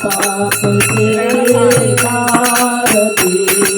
પાપ છે ભારતી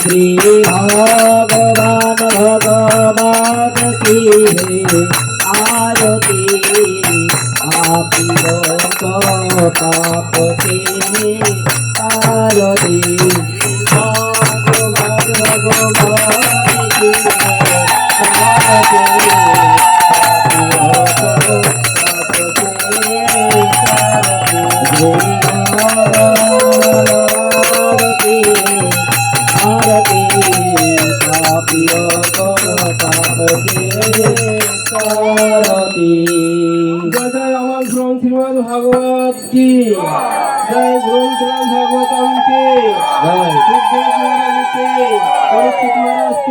श्री भगवान भगवान की आरती आप को पाप के आरती প্রিয় করতারতি করতি জয় জয় আমার শ্রম শ্রীমদ ভাগবত কি জয় গ্রন্থ ভাগবতম কি জয় সুখদেব মহারাজ কি পরীক্ষিত মহারাজ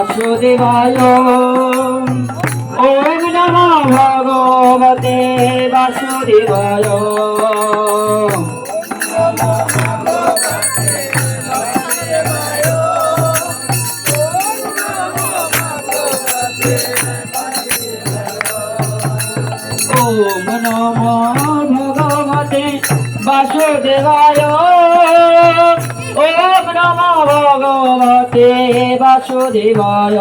বাসুদেবায় ওম নমো ভগবতে বাসুদেবায় ওম ভগবতে বাসুদেবায় ওম নমো ভগবতে বাসুদেবায়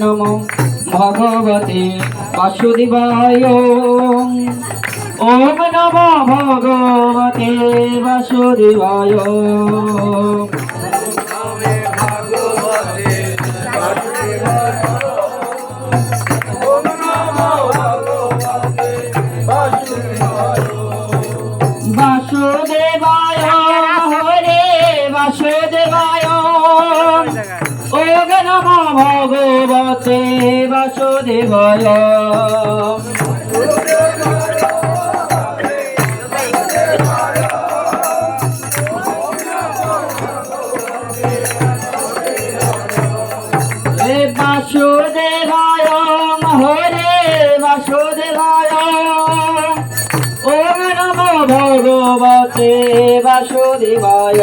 নমো ভগবতে বাসুদেবায়। ওম নমো ভগবতে বাসুদেবায়। যোগে নম ভগবতে বাসুদেবায়। বাসুদেবায় হরে বাসুদেবায়। ওম নম ভগবতে বাসুদেবায়।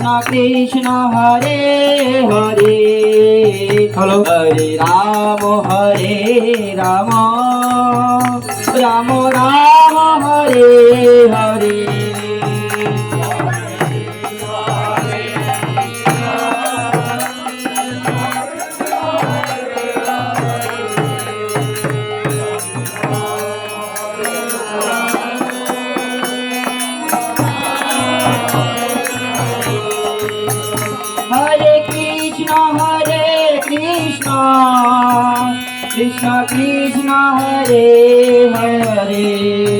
কৃষ্ণ কৃষ্ণ হরে হরে। হলো হরে রাম হরে রাম। রাম রাম। কৃষ্ণ কৃষ্ণ হরে হরে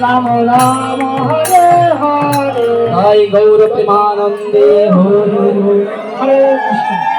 রাম রাম হরে হরে। হরে গৌর প্রেমানন্দে হরে। হরে কৃষ্ণ।